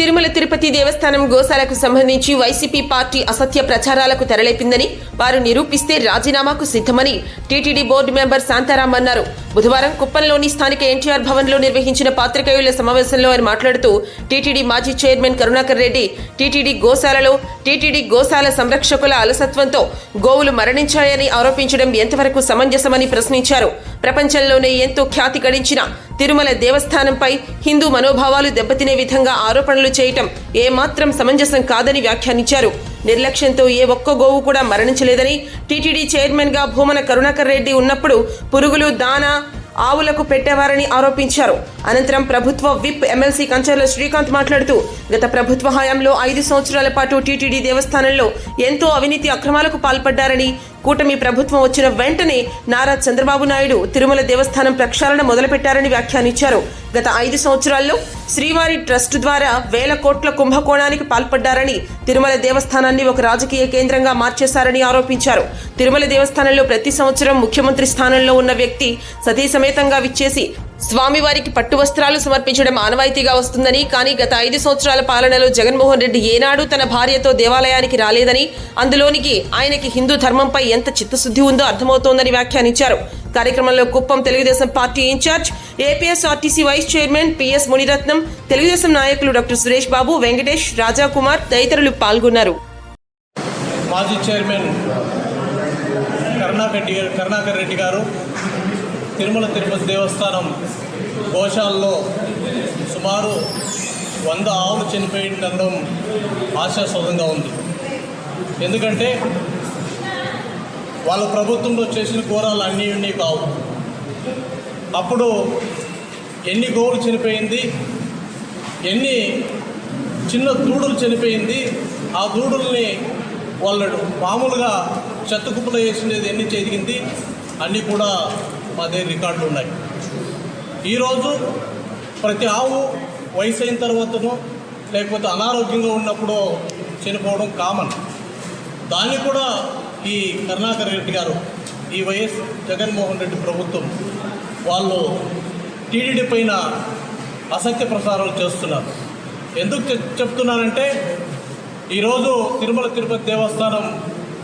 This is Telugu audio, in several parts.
తిరుమల తిరుపతి దేవస్థానం గోశాలకు సంబంధించి వైసీపీ పార్టీ అసత్య ప్రచారాలకు తెరలేపిందని వారు నిరూపిస్తే రాజీనామాకు సిద్ధమని టీటీడీ బోర్డు మెంబర్ శాంతారాం అన్నారు. బుధవారం కుప్పంలోని స్థానిక ఎన్టీఆర్ భవన్లో నిర్వహించిన పాత్రికేయుల సమావేశంలో ఆయన మాట్లాడుతూ టీటీడీ మాజీ చైర్మన్ కరుణాకర్ రెడ్డి టీటీడీ గోశాలలో టీటీడీ గోశాల సంరక్షకుల అలసత్వంతో గోవులు మరణించాయని ఆరోపించడం ఎంతవరకు సమంజసమని ప్రశ్నించారు. ప్రపంచంలోనే ఎంతో ఖ్యాతి గడించిన తిరుమల దేవస్థానంపై హిందూ మనోభావాలు దెబ్బతినే విధంగా ఆరోపణలు చేయటం ఏమాత్రం సమంజసం కాదని వ్యాఖ్యానించారు. నిర్లక్ష్యంతో ఏ ఒక్క గోవు కూడా మరణించలేదని టీటీడీ చైర్మన్గా భూమన కరుణాకర్ రెడ్డి ఉన్నప్పుడు పురుగులు దానా ఆవులకు పెట్టేవారని ఆరోపించారు. అనంతరం ప్రభుత్వ విప్ ఎమ్మెల్సీ కంచర్ల శ్రీకాంత్ మాట్లాడుతూ గత ప్రభుత్వ హయాంలో ఐదు సంవత్సరాల పాటు టీటీడీ దేవస్థానంలో ఎంతో అవినీతి అక్రమాలకు పాల్పడ్డారని కూటమి ప్రభుత్వం వచ్చిన వెంటనే నారా చంద్రబాబు నాయుడు తిరుమల దేవస్థానం ప్రక్షాళన మొదలుపెట్టారని వ్యాఖ్యానించారు. గత ఐదు సంవత్సరాల్లో శ్రీవారి ట్రస్ట్ ద్వారా వేల కోట్ల కుంభకోణానికి పాల్పడ్డారని తిరుమల దేవస్థానాన్ని ఒక రాజకీయ కేంద్రంగా మార్చేశారని ఆరోపించారు. తిరుమల దేవస్థానంలో ప్రతి సంవత్సరం ముఖ్యమంత్రి స్థానంలో ఉన్న వ్యక్తి సతీసమేతంగా విచ్చేసి స్వామివారికి పట్టు వస్త్రాలు సమర్పించడం ఆనవాయితీగా వస్తుందని కానీ గత ఐదు సంవత్సరాల పాలనలో జగన్మోహన్ రెడ్డి ఏనాడు తన భార్యతో దేవాలయానికి రాలేదని అందులోనికి ఆయనకి హిందూ ధర్మంపై ఎంత చిత్తశుద్ధి ఉందో అర్థమవుతోందని వ్యాఖ్యానించారు. కార్యక్రమంలో Kuppam Telugu Desam party incharge APSRTC vice chairman PS Muniratnam Telugu Desam నాయకులు డాక్టర్ సురేష్ బాబు వెంకటేష్ రాజాకుమార్ తదితరులు పాల్గొన్నారు. మాజీ చైర్మన్ కరుణాకర్ రెడ్డి గారు కరుణాకర్ రెడ్డి గారు తిరుమల తిరుపతి దేవస్థానం గోశాలలో సుమారు వంద ఆవులు చనిపోయిండడం ఆశాస్పదంగా ఉంది. ఎందుకంటే వాళ్ళ ప్రభుత్వంలో చేసిన ఘోరాలు అన్నీ ఇన్ని కావు. అప్పుడు ఎన్ని గోవులు చనిపోయింది ఎన్ని చిన్న దూడలు చనిపోయింది ఆ దూడల్ని వాళ్ళు మామూలుగా చెత్త కుప్పలో వేసినది ఎన్ని జరిగింది అన్నీ కూడా మా దగ్గర రికార్డులు ఉన్నాయి. ఈరోజు ప్రతి ఆవు వయసు అయిన తర్వాతనో లేకపోతే అనారోగ్యంగా ఉన్నప్పుడు చనిపోవడం కామన్. దాన్ని కూడా ఈ కరుణాకర్ రెడ్డి గారు ఈ వైఎస్ జగన్మోహన్ రెడ్డి ప్రభుత్వం వాళ్ళు టీడీడీ పైన అసత్య ప్రసారాలు చేస్తున్నారు. ఎందుకు చెప్తున్నానంటే ఈరోజు తిరుమల తిరుపతి దేవస్థానం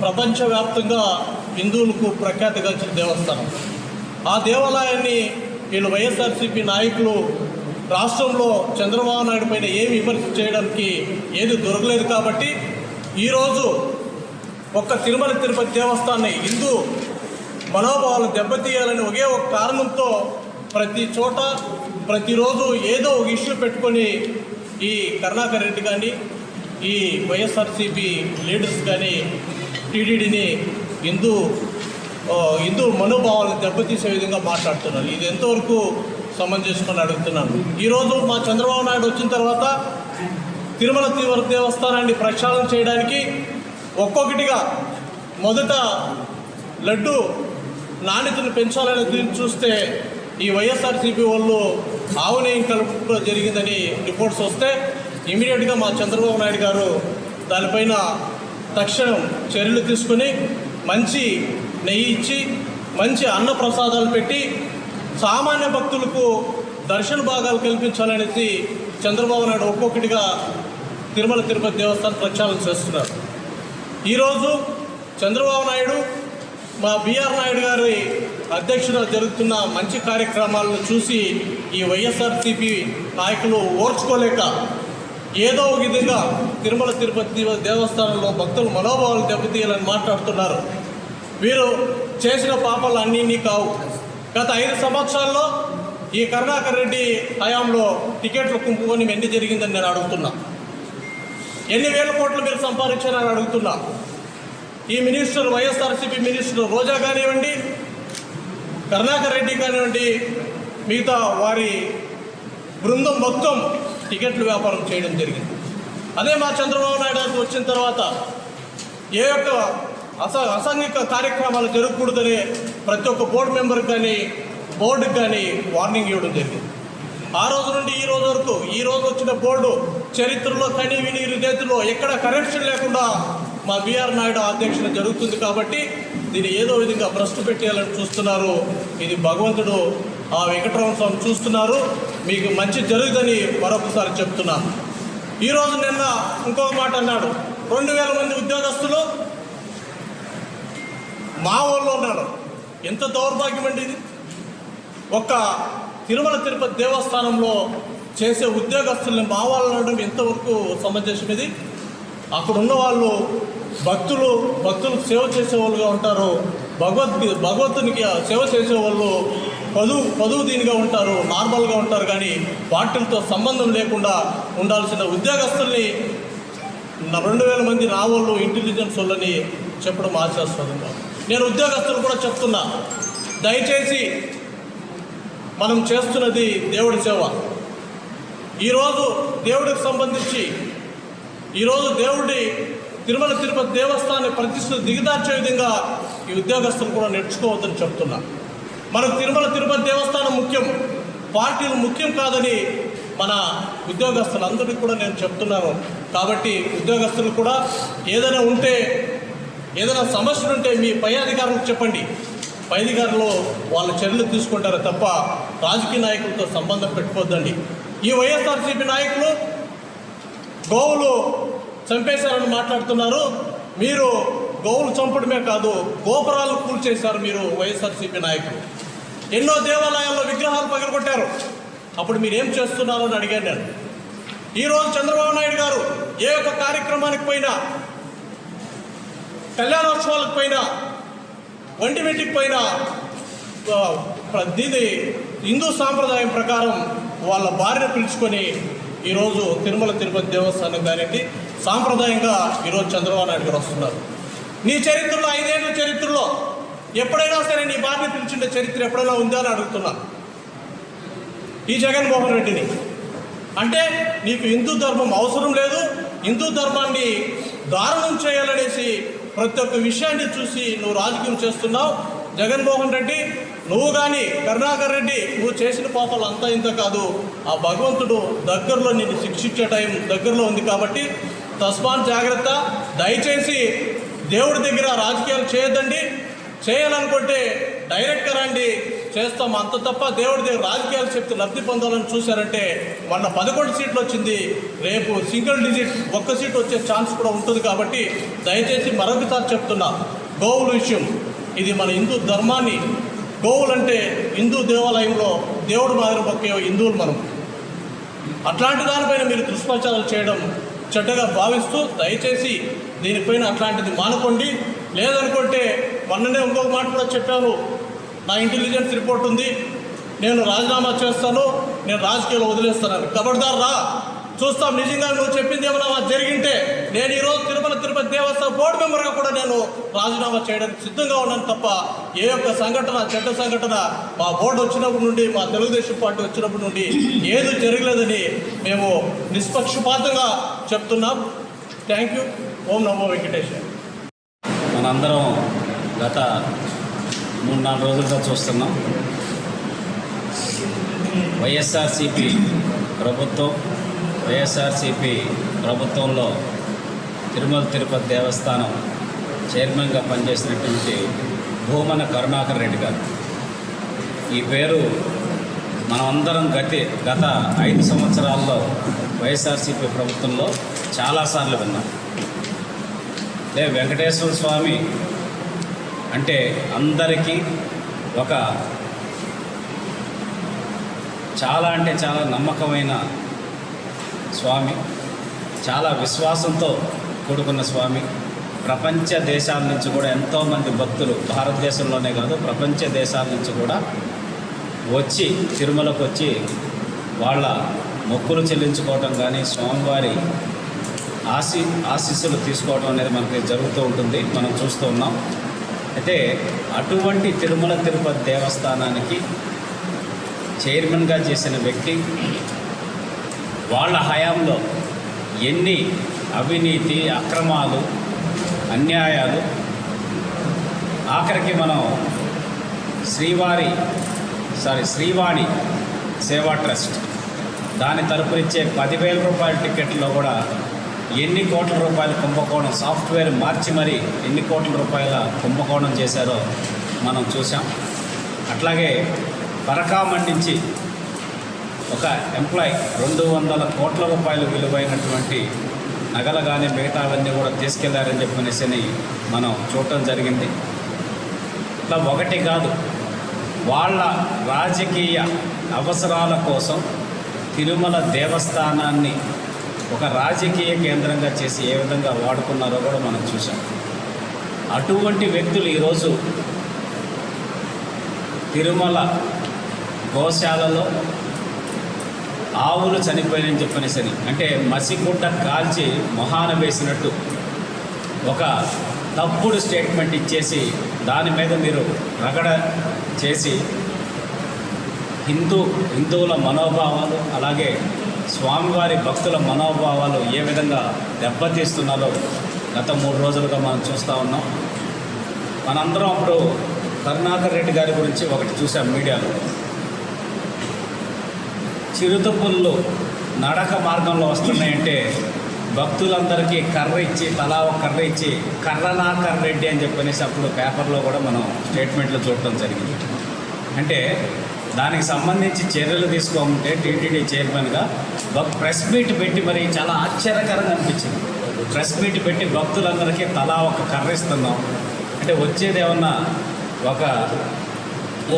ప్రపంచవ్యాప్తంగా హిందువులకు ప్రఖ్యాతిగాంచిన దేవస్థానం. ఆ దేవాలయాన్ని వీళ్ళు వైఎస్ఆర్సీపీ నాయకులు రాష్ట్రంలో చంద్రబాబు నాయుడు పైన ఏమి విమర్శ చేయడానికి ఏది దొరకలేదు కాబట్టి ఈరోజు ఒక్క తిరుమల తిరుపతి దేవస్థానాన్ని హిందూ మనోభావాలు దెబ్బతీయాలని ఒకే ఒక కారణంతో ప్రతి చోట ప్రతిరోజు ఏదో ఒక ఇష్యూ పెట్టుకొని ఈ కరుణాకర్ రెడ్డి కానీ ఈ వైఎస్ఆర్సీపీ లీడర్స్ కానీ టీడీడీని హిందూ హిందూ మనోభావాలను దెబ్బతీసే విధంగా మాట్లాడుతున్నారు. ఇది ఎంతవరకు సమంజసుకొని అడుగుతున్నాను. ఈరోజు మా చంద్రబాబు నాయుడు వచ్చిన తర్వాత తిరుమల తీవ్ర దేవస్థానాన్ని ప్రక్షాళన చేయడానికి ఒక్కొక్కటిగా మొదట లడ్డు నాణ్యతను పెంచాలని దీన్ని చూస్తే ఈ వైఎస్ఆర్సీపీ వాళ్ళు ఆవునేయం కలుపులో జరిగిందని రిపోర్ట్స్ వస్తే ఇమీడియట్గా మా చంద్రబాబు నాయుడు గారు దానిపైన తక్షణం చర్యలు తీసుకొని మంచి నెయ్యి ఇచ్చి మంచి అన్న ప్రసాదాలు పెట్టి సామాన్య భక్తులకు దర్శన భాగాలు కల్పించాలనేసి చంద్రబాబు నాయుడు ఒక్కొక్కటిగా తిరుమల తిరుపతి దేవస్థానం ప్రక్షాళన చేస్తున్నారు. ఈరోజు చంద్రబాబు నాయుడు మా బిఆర్ నాయుడు గారి అధ్యక్షుడు జరుగుతున్న మంచి కార్యక్రమాలను చూసి ఈ వైఎస్ఆర్సీపీ నాయకులు ఓర్చుకోలేక ఏదో ఒక విధంగా తిరుమల తిరుపతి దేవస్థానంలో భక్తుల మనోభావాలు దెబ్బతీయాలని మాట్లాడుతున్నారు. వీరు చేసిన పాపాలు అన్నీ కావు. గత ఐదు సంవత్సరాల్లో ఈ కరుణాకర్ రెడ్డి హయాంలో టికెట్లు కుంపుకొని ఎన్ని జరిగిందని నేను అడుగుతున్నా. ఎన్ని వేల కోట్లు మీరు సంపాదించారని అడుగుతున్నా. ఈ మినిస్టర్ వైఎస్ఆర్సీపీ మినిస్టర్ రోజా కానివ్వండి కరుణాకర్ రెడ్డి కానివ్వండి మిగతా వారి బృందం మొత్తం టికెట్లు వ్యాపారం చేయడం జరిగింది. అదే మా చంద్రబాబు నాయుడు గారికి వచ్చిన తర్వాత ఏ యొక్క అస అసాంఘిక కార్యక్రమాలు జరగకూడదని ప్రతి ఒక్క బోర్డు మెంబర్కి కానీ బోర్డుకి కానీ వార్నింగ్ ఇవ్వడం జరిగింది. ఆ రోజు నుండి ఈ రోజు వరకు ఈ రోజు వచ్చిన బోర్డు చరిత్రలో కని విని రీతిలో ఎక్కడ కరెక్షన్ లేకుండా మా బీఆర్ నాయుడు అధ్యక్షత జరుగుతుంది కాబట్టి దీన్ని ఏదో విధంగా భ్రష్టు పెట్టేయాలని చూస్తున్నారు. ఇది భగవంతుడు ఆ వెంకటరమణ స్వామి చూస్తున్నారు. మీకు మంచి జరుగుదని మరొకసారి చెప్తున్నాను ఈరోజు నిన్న ఇంకొక మాట అన్నాడు. రెండు వేల మంది ఉద్యోగస్తులు మా ఊళ్ళో ఉన్నాడు. ఎంత దౌర్భాగ్యం అండి ఇది? ఒక్క తిరుమల తిరుపతి దేవస్థానంలో చేసే ఉద్యోగస్తుల్ని మా వాళ్ళు అనడం ఎంతవరకు సమంజసం ఇది? అక్కడ ఉన్న వాళ్ళు భక్తులు భక్తులకు సేవ చేసేవాళ్ళుగా ఉంటారు. భగవద్ భగవంతునికి సేవ చేసేవాళ్ళు పదువు పదువు దీనిగా ఉంటారు నార్మల్గా ఉంటారు. కానీ వాటితో సంబంధం లేకుండా ఉండాల్సిన ఉద్యోగస్తుల్ని రెండు వేల మంది రావాళ్ళు ఇంటెలిజెన్స్ వాళ్ళని చెప్పడం ఆశాస్పదంగా నేను ఉద్యోగస్తులు కూడా చెప్తున్నా. దయచేసి మనం చేస్తున్నది దేవుడి సేవ. ఈరోజు దేవుడికి సంబంధించి ఈరోజు దేవుడి తిరుమల తిరుపతి దేవస్థాన ప్రతిష్ట దిగదార్చే విధంగా ఈ ఉద్యోగస్తులు కూడా నేర్చుకోవద్దని చెప్తున్నా. మనకు తిరుమల తిరుపతి దేవస్థానం ముఖ్యం. పార్టీలు ముఖ్యం కాదని మన ఉద్యోగస్తులందరికీ కూడా నేను చెప్తున్నాను. కాబట్టి ఉద్యోగస్తులు కూడా ఏదైనా ఉంటే ఏదైనా సమస్యలు ఉంటే మీ పై అధికారులకు చెప్పండి. పై అధికారులు వాళ్ళ చర్యలు తీసుకుంటారు తప్ప రాజకీయ నాయకులతో సంబంధం పెట్టుకోవద్దండి. ఈ వైఎస్ఆర్సీపీ నాయకులు గోవులు చంపేశారని మాట్లాడుతున్నారు. మీరు గోవులు చంపడమే కాదు గోపురాలు కూల్చేశారు మీరు వైఎస్ఆర్సీపీ నాయకులు. ఎన్నో దేవాలయాల్లో విగ్రహాలు పగలగొట్టారు. అప్పుడు మీరు ఏం చేస్తున్నారో అని అడిగాను నేను. ఈరోజు చంద్రబాబు నాయుడు గారు ఏ ఒక్క కార్యక్రమానికి పోయినా కళ్యాణోత్సవాలకు పైన వంటి మీటికి పైన దీని హిందూ సాంప్రదాయం ప్రకారం వాళ్ళ భార్యను పిలుచుకొని ఈరోజు తిరుమల తిరుపతి దేవస్థానం గారికి సాంప్రదాయంగా ఈరోజు చంద్రబాబు నాయుడు గారు వస్తున్నారు. నీ చరిత్రలో ఐదేళ్ళ చరిత్రలో ఎప్పుడైనా సరే నీ భార్య పిలిచిండే చరిత్ర ఎప్పుడైనా ఉందా అని అడుగుతున్నా. ఈ జగన్మోహన్ రెడ్డిని. అంటే నీకు హిందూ ధర్మం అవసరం లేదు హిందూ ధర్మాన్ని దారుణం చేయాలనేసి ప్రతి ఒక్క విషయాన్ని చూసి నువ్వు రాజకీయం చేస్తున్నావు. జగన్మోహన్ రెడ్డి నువ్వు కానీ కరుణాకర్ రెడ్డి నువ్వు చేసిన పాపాలు అంతా ఇంత కాదు. ఆ భగవంతుడు దగ్గరలో నిన్ను శిక్షించే టైం దగ్గరలో ఉంది కాబట్టి తస్మాన్ జాగ్రత్త. దయచేసి దేవుడి దగ్గర రాజకీయాలు చేయొద్దండి. చేయాలనుకుంటే డైరెక్ట్గా రండి. చేస్తాం. అంత తప్ప దేవుడి దేవుడు రాజకీయాలు చెప్తే లబ్ధి పొందాలని చూశారంటే మొన్న పదకొండు సీట్లు వచ్చింది. రేపు సింగిల్ డిజిట్ ఒక్క సీట్ వచ్చే ఛాన్స్ కూడా ఉంటుంది కాబట్టి దయచేసి మరొకసారి చెప్తున్నా గోవుల విషయం. ఇది మన హిందూ ధర్మాన్ని గోవులంటే హిందూ దేవాలయంలో దేవుడు మాదిరి మొక్కే హిందువులు మనం. అట్లాంటి దానిపైన మీరు దుష్ప్రచారాలు చేయడం చెడ్డగా భావిస్తూ దయచేసి దీనిపైన అట్లాంటిది మానుకోండి. లేదనుకుంటే మొన్ననే ఇంకొక మాట కూడా చెప్పాను. నా ఇంటెలిజెన్స్ రిపోర్ట్ ఉంది. నేను రాజీనామా చేస్తాను. నేను రాజకీయాలు వదిలేస్తాను. కబడ్దార్ రా చూస్తాం నిజంగా నువ్వు చెప్పింది ఏమైనా జరిగింటే నేను ఈరోజు తిరుమల తిరుపతి దేవస్థానం బోర్డు మెంబర్గా కూడా నేను రాజీనామా చేయడానికి సిద్ధంగా ఉన్నాను తప్ప ఏ యొక్క సంఘటన చెడ్డ సంఘటన మా బోర్డు వచ్చినప్పటి నుండి మా తెలుగుదేశం పార్టీ వచ్చినప్పటి నుండి ఏది జరగలేదని మేము నిష్పక్షపాతంగా చెప్తున్నాం. థ్యాంక్ యూ ఓం నమో వెంకటేశ్వర మనందరం గత మూడు నాలుగు రోజులుగా చూస్తున్నాం. వైఎస్ఆర్సిపి ప్రభుత్వం వైఎస్ఆర్సిపి ప్రభుత్వంలో తిరుమల తిరుపతి దేవస్థానం చైర్మన్గా పనిచేసినటువంటి భూమన కరుణాకర్ రెడ్డి గారు. ఈ పేరు మనమందరం గతి గత ఐదు సంవత్సరాల్లో వైఎస్ఆర్సీపీ ప్రభుత్వంలో చాలాసార్లు విన్నాం. లే వెంకటేశ్వర స్వామి అంటే అందరికీ ఒక చాలా అంటే చాలా నమ్మకమైన స్వామి చాలా విశ్వాసంతో కూడుకున్న స్వామి. ప్రపంచ దేశాల నుంచి కూడా ఎంతోమంది భక్తులు భారతదేశంలోనే కాదు ప్రపంచ దేశాల నుంచి కూడా వచ్చి తిరుమలకు వచ్చి వాళ్ళ మొక్కులు చెల్లించుకోవటం కానీ స్వామివారి ఆశీ ఆశీస్సులు తీసుకోవడం అనేది మనకి జరుగుతూ ఉంటుంది. మనం చూస్తూ ఉన్నాం. అయితే అటువంటి తిరుమల తిరుపతి దేవస్థానానికి చైర్మన్గా చేసిన వ్యక్తి వాళ్ళ హయాంలో ఎన్ని అవినీతి అక్రమాలు అన్యాయాలు ఆఖరికి మనం శ్రీవారి సారీ శ్రీవాణి సేవా ట్రస్ట్ దాని తరపున ఇచ్చే పదివేల రూపాయల టికెట్లో కూడా ఎన్ని కోట్ల రూపాయల కుంభకోణం సాఫ్ట్వేర్ మార్చి మరీ ఎన్ని కోట్ల రూపాయల కుంభకోణం చేశారో మనం చూసాం అట్లాగే పరకా మండించి ఒక ఎంప్లాయ్ రెండు వందల కోట్ల రూపాయలు విలువైనటువంటి నగలు కానీ మిగతావన్నీ కూడా తీసుకెళ్ళారని చెప్పనేసి మనం చూడటం జరిగింది. ఇట్లా ఒకటి కాదు వాళ్ళ రాజకీయ అవసరాల కోసం తిరుమల దేవస్థానాన్ని ఒక రాజకీయ కేంద్రంగా చేసి ఏ విధంగా వాడుకున్నారో కూడా మనం చూసాం అటువంటి వ్యక్తులు ఈరోజు తిరుమల గోశాలలో ఆవులు చనిపోయినని చెప్పనేసరి అంటే మసిగుడ్డ కాల్చి మొహాన వేసినట్టు ఒక తప్పుడు స్టేట్మెంట్ ఇచ్చేసి దాని మీద మీరు రగడ చేసి హిందూ హిందువుల మనోభావాలు అలాగే స్వామివారి భక్తుల మనోభావాలు ఏ విధంగా దెబ్బతీస్తున్నారో గత మూడు రోజులుగా మనం చూస్తూ ఉన్నాం. మనందరం అప్పుడు కరుణాకర్ రెడ్డి గారి గురించి ఒకటి చూసాం మీడియాలో. చిరుతపుల్లు నడక మార్గంలో వస్తున్నాయంటే భక్తులందరికీ కర్ర ఇచ్చి తలా ఒక కర్ర ఇచ్చి కర్రనాకర్ రెడ్డి అని చెప్పనేసి అప్పుడు పేపర్లో కూడా మనం స్టేట్మెంట్లు చూడటం జరిగింది. అంటే దానికి సంబంధించి చర్యలు తీసుకోమంటే టీటీడీ చైర్మన్గా భక్ ప్రెస్ మీట్ పెట్టి మరి చాలా ఆశ్చర్యకరంగా అనిపించింది. ప్రెస్ మీట్ పెట్టి భక్తులందరికీ తలా ఒక కర్ర ఇస్తున్నాం. అంటే వచ్చేది ఏమన్నా ఒక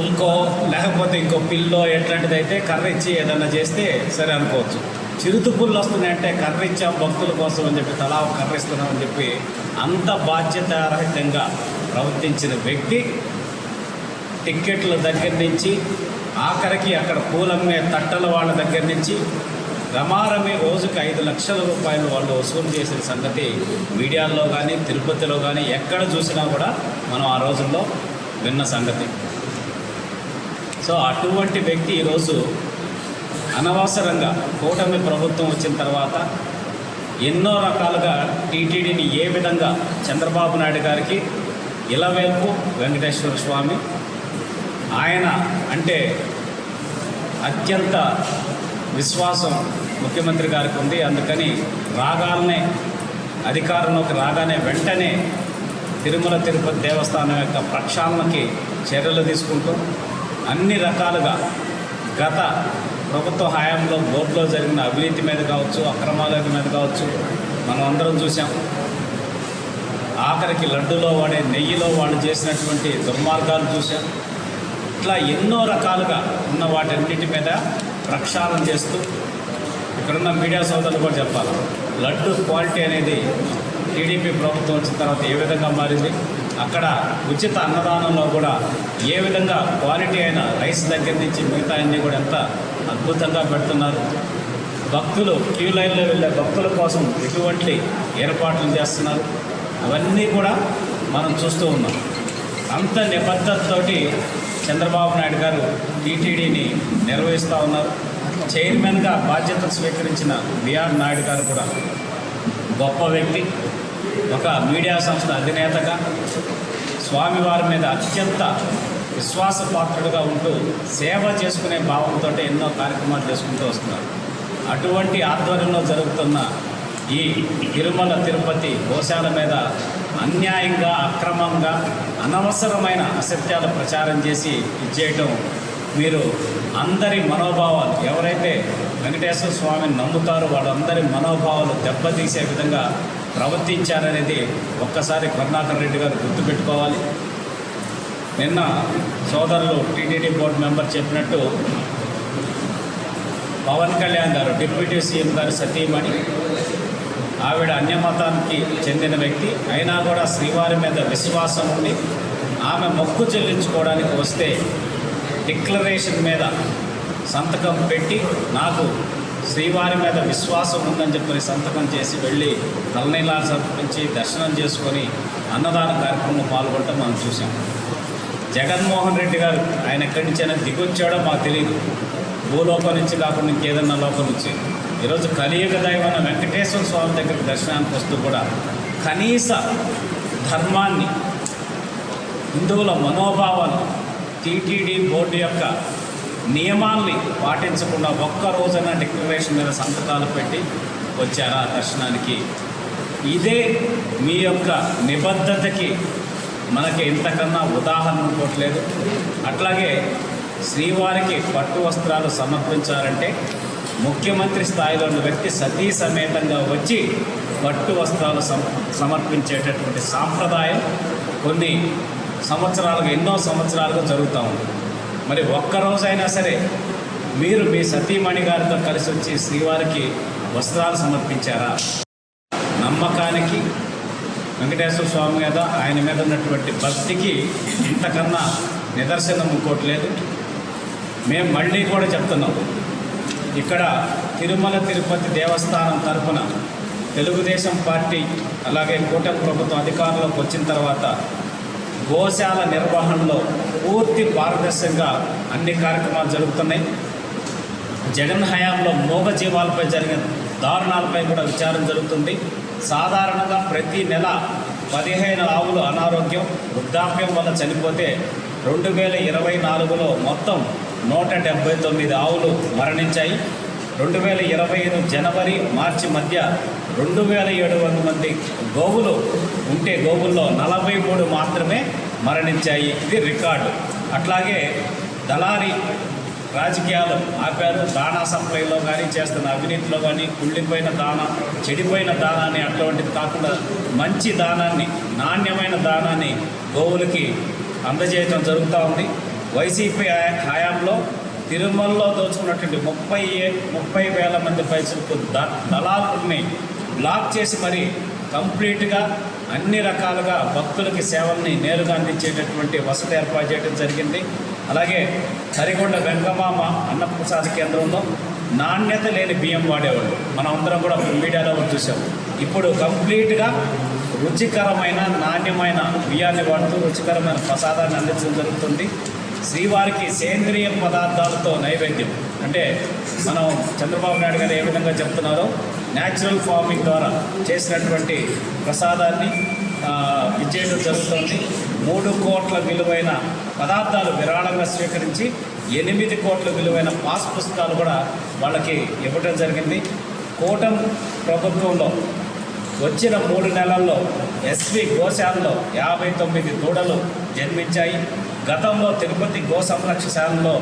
ఇంకో లేకపోతే ఇంకో పిల్లో ఎట్లాంటిది అయితే కర్ర ఇచ్చి ఏదన్నా చేస్తే సరే అనుకోవచ్చు. చిరుతుపుళ్ళు వస్తున్నాయంటే కర్ర ఇచ్చాం భక్తుల కోసం అని చెప్పి తలా ఒక కర్ర ఇస్తున్నాం అని చెప్పి అంత బాధ్యతారహితంగా ప్రవర్తించిన వ్యక్తి టిక్కెట్ల దగ్గర నుంచి ఆఖరికి అక్కడ పూలమ్మే తట్టల వాళ్ళ దగ్గర నుంచి రమారమే రోజుకి ఐదు లక్షల రూపాయలు వాళ్ళు వసూలు చేసిన సంగతి మీడియాల్లో కానీ తిరుపతిలో కానీ ఎక్కడ చూసినా కూడా మనం ఆ రోజుల్లో విన్న సంగతి. సో అటువంటి వ్యక్తి ఈరోజు అనవసరంగా కూటమి ప్రభుత్వం వచ్చిన తర్వాత ఎన్నో రకాలుగా టీటీడీని ఏ విధంగా చంద్రబాబు నాయుడు గారికి ఇలవేల్పు వెంకటేశ్వర స్వామి ఆయన అంటే అత్యంత విశ్వాసం ముఖ్యమంత్రి గారికి ఉంది. అందుకని రాగాలనే అధికారంలోకి రాగానే వెంటనే తిరుమల తిరుపతి దేవస్థానం యొక్క ప్రక్షాళనకి చర్యలు తీసుకుంటూ అన్ని రకాలుగా గత ప్రభుత్వ హయాంలో బోర్డులో జరిగిన అవినీతి మీద కావచ్చు అక్రమాల మీద కావచ్చు మనం అందరం చూసాం ఆఖరికి లడ్డులో వాడే నెయ్యిలో వాళ్ళు చేసినటువంటి దుర్మార్గాలు చూసాం ఇట్లా ఎన్నో రకాలుగా ఉన్న వాటన్నిటి మీద ప్రక్షాళన చేస్తూ ఇక్కడున్న మీడియా సోదరులు కూడా చెప్పాలి. లడ్డు క్వాలిటీ అనేది టీడీపీ ప్రభుత్వం వచ్చిన తర్వాత ఏ విధంగా మారింది? అక్కడ ఉచిత అన్నదానంలో కూడా ఏ విధంగా క్వాలిటీ అయిన రైస్ దగ్గర నుంచి మిగతా అన్నీ కూడా ఎంత అద్భుతంగా పెడుతున్నారు? భక్తులు క్యూ లైన్లో వెళ్ళే భక్తుల కోసం ఎటువంటి ఏర్పాట్లు చేస్తున్నారు? అవన్నీ కూడా మనం చూస్తూ ఉన్నాం. అంత నిబద్ధతతోటి చంద్రబాబు నాయుడు గారు టీటీడీని నిర్వహిస్తూ ఉన్నారు. చైర్మన్గా బాధ్యతలు స్వీకరించిన బిఆర్ నాయుడు గారు కూడా గొప్ప వ్యక్తి ఒక మీడియా సంస్థ అధినేతగా స్వామివారి మీద అత్యంత విశ్వాసపాత్రుడుగా ఉంటూ సేవ చేసుకునే భావంతో ఎన్నో కార్యక్రమాలు చేసుకుంటూ వస్తున్నారు. అటువంటి ఆధ్వర్యంలో జరుగుతున్న ఈ తిరుమల తిరుపతి గోశాల మీద అన్యాయంగా అక్రమంగా అనవసరమైన అసత్యాలు ప్రచారం చేసి ఇచ్చేయటం మీరు అందరి మనోభావాలు. ఎవరైతే వెంకటేశ్వర స్వామిని నమ్ముతారో వాళ్ళందరి మనోభావాలు దెబ్బతీసే విధంగా ప్రవర్తించారనేది ఒక్కసారి కరుణాకర్ రెడ్డి గారు గుర్తుపెట్టుకోవాలి. నిన్న సోదరులు టీటీడీ బోర్డు మెంబర్ చెప్పినట్టు పవన్ కళ్యాణ్ గారు డిప్యూటీ సీఎం గారు సతీమణి ఆవిడ అన్యమతానికి చెందిన వ్యక్తి. అయినా కూడా శ్రీవారి మీద విశ్వాసం ఉండి ఆమె మొక్కు చెల్లించుకోవడానికి వస్తే డిక్లరేషన్ మీద సంతకం పెట్టి నాకు శ్రీవారి మీద విశ్వాసం ఉందని చెప్పి సంతకం చేసి వెళ్ళి తలనీలాలు సమర్పించి దర్శనం చేసుకొని అన్నదాన కార్యక్రమంలో పాల్గొనడం మనం చూసాం జగన్మోహన్ రెడ్డి గారు ఆయన ఎక్కడి నుంచి అయినా దిగొచ్చాడో మాకు తెలియదు భూలోకం నుంచి కాకుండా ఇంకేదన్నా లోకం నుంచి. ఈరోజు కలియుగ దైవన వెంకటేశ్వర స్వామి దగ్గర దర్శనానికి వస్తూ కూడా కనీస ధర్మాన్ని హిందువుల మనోభావాలు టీటీడీ బోర్డు యొక్క నియమాల్ని పాటించకుండా ఒక్క రోజున డిక్లరేషన్ మీద సంతకాలు పెట్టి వచ్చారా దర్శనానికి? ఇదే మీ యొక్క నిబద్ధతకి మనకి ఇంతకన్నా ఉదాహరణ ఇంకోట్లేదు అట్లాగే శ్రీవారికి పట్టు వస్త్రాలు సమర్పించారంటే ముఖ్యమంత్రి స్థాయిలో ఉన్న వ్యక్తి సతీ సమేతంగా వచ్చి పట్టు వస్త్రాలు సమ సమర్పించేటటువంటి సాంప్రదాయం కొన్ని సంవత్సరాలుగా ఎన్నో సంవత్సరాలుగా జరుగుతూ ఉంది. మరి ఒక్కరోజైనా సరే మీరు మీ సతీమణి గారితో కలిసి వచ్చి శ్రీవారికి వస్త్రాలు సమర్పించారా? నమ్మకానికి వెంకటేశ్వర స్వామి మీద ఆయన మీద ఉన్నటువంటి భక్తికి ఇంతకన్నా నిదర్శనం ఇంకోటి లేదు. మేము మళ్ళీ కూడా చెప్తున్నాం. ఇక్కడ తిరుమల తిరుపతి దేవస్థానం తరఫున తెలుగుదేశం పార్టీ అలాగే కూటమి ప్రభుత్వం అధికారంలోకి వచ్చిన తర్వాత గోశాల నిర్వహణలో పూర్తి పారదర్శకంగా అన్ని కార్యక్రమాలు జరుగుతున్నాయి. జగన్ హయాంలో మూగ జీవాలపై జరిగిన దారుణాలపై కూడా విచారణ జరుగుతుంది. సాధారణంగా ప్రతి నెల పదిహేను ఆవులు అనారోగ్యం వృద్ధాప్యం వల్ల చనిపోతే రెండు వేల ఇరవై నాలుగులో మొత్తం నూట డెబ్బై తొమ్మిది ఆవులు మరణించాయి. రెండు వేల ఇరవై ఐదు జనవరి మార్చి మధ్య రెండు వేల ఏడు వందల మంది గోవులు ఉంటే గోవుల్లో నలభై మూడు మాత్రమే మరణించాయి. ఇది రికార్డు. అట్లాగే దళారీ రాజకీయాలు ఆపారు. దాణా సప్లైలో కానీ చేస్తున్న అవినీతిలో కానీ కుళ్ళిపోయిన దానా చెడిపోయిన దానాన్ని అటువంటిది కాకుండా మంచి దానాన్ని నాణ్యమైన దానాన్ని గోవులకి అందజేయటం జరుగుతూ ఉంది. వైసీపీ హయాంలో తిరుమలలో దోచుకున్నటువంటి ముప్పై ముప్పై వేల మంది పైసలకు ద దళాలని బ్లాక్ చేసి మరి కంప్లీట్గా అన్ని రకాలుగా భక్తులకి సేవల్ని నేరుగా అందించేటటువంటి వసతి ఏర్పాటు చేయడం జరిగింది. అలాగే సరికొండ వెంకమామ అన్నప్రసాద కేంద్రంలో నాణ్యత లేని బియ్యం వాడేవాళ్ళు. మనం అందరం కూడా మీడియాలో చూసాం. ఇప్పుడు కంప్లీట్గా రుచికరమైన నాణ్యమైన బియ్యాన్ని వాడుతూ రుచికరమైన ప్రసాదాన్ని అందించడం జరుగుతుంది. శ్రీవారికి సేంద్రియ పదార్థాలతో నైవేద్యం. అంటే మనం చంద్రబాబు నాయుడు గారు ఏ విధంగా చెప్తున్నారో న్యాచురల్ ఫార్మింగ్ ద్వారా చేసినటువంటి ప్రసాదాన్ని ఇచ్చేయడం జరుగుతుంది. మూడు కోట్ల విలువైన పదార్థాలు విరాళంగా స్వీకరించి ఎనిమిది కోట్ల విలువైన పాస్ పుస్తకాలు కూడా వాళ్ళకి ఇవ్వడం జరిగింది. కూటం ప్రభుత్వంలో వచ్చిన మూడు నెలల్లో ఎస్వి గోశాలలో యాభై తొమ్మిది దూడలు జన్మించాయి. గతంలో తిరుపతి గో సంరక్షణలో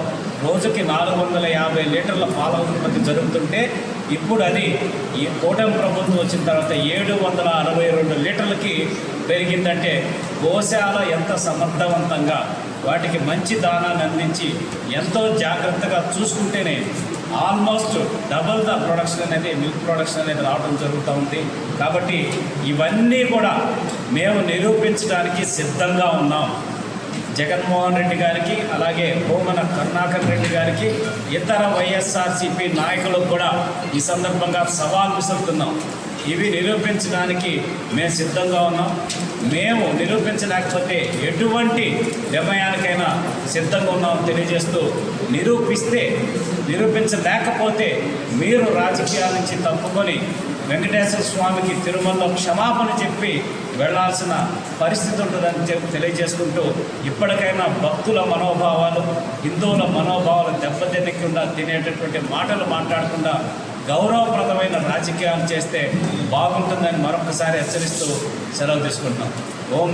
రోజుకి నాలుగు వందల యాభై లీటర్ల పాల ఉత్పత్తి జరుగుతుంటే ఇప్పుడు అది ఈ కూటమి ప్రభుత్వం వచ్చిన తర్వాత ఏడు వందల అరవై రెండు లీటర్లకి పెరిగిందంటే గోశాల ఎంత సమర్థవంతంగా వాటికి మంచి దానాన్ని అందించి ఎంతో జాగ్రత్తగా చూసుకుంటేనే ఆల్మోస్ట్ డబల్ ద ప్రొడక్షన్ అనేది మిల్క్ ప్రొడక్షన్ అనేది రావడం జరుగుతూ ఉంది. కాబట్టి ఇవన్నీ కూడా మేము నిరూపించడానికి సిద్ధంగా ఉన్నాం. జగన్మోహన్ రెడ్డి గారికి అలాగే భూమన కరుణాకర్ రెడ్డి గారికి ఇతర వైఎస్ఆర్సీపీ నాయకులకు కూడా ఈ సందర్భంగా సవాల్ విసురుతున్నాం. ఇవి నిరూపించడానికి మేము సిద్ధంగా ఉన్నాం. మేము నిరూపించలేకపోతే ఎటువంటి నిర్ణయానికైనా సిద్ధంగా ఉన్నాం తెలియజేస్తూ నిరూపిస్తే నిరూపించలేకపోతే మీరు రాజకీయాల నుంచి తప్పుకొని వెంకటేశ్వర స్వామికి తిరుమలలో క్షమాపణ చెప్పి వెళ్ళాల్సిన పరిస్థితి ఉంటుందని చెప్పి తెలియజేసుకుంటూ ఇప్పటికైనా భక్తుల మనోభావాలు హిందువుల మనోభావాలు దెబ్బతినకుండా తినేటటువంటి మాటలు మాట్లాడకుండా గౌరవప్రదమైన రాజకీయాలు చేస్తే బాగుంటుందని మరొకసారి హెచ్చరిస్తూ సెలవు తీసుకుంటున్నాం. ఓం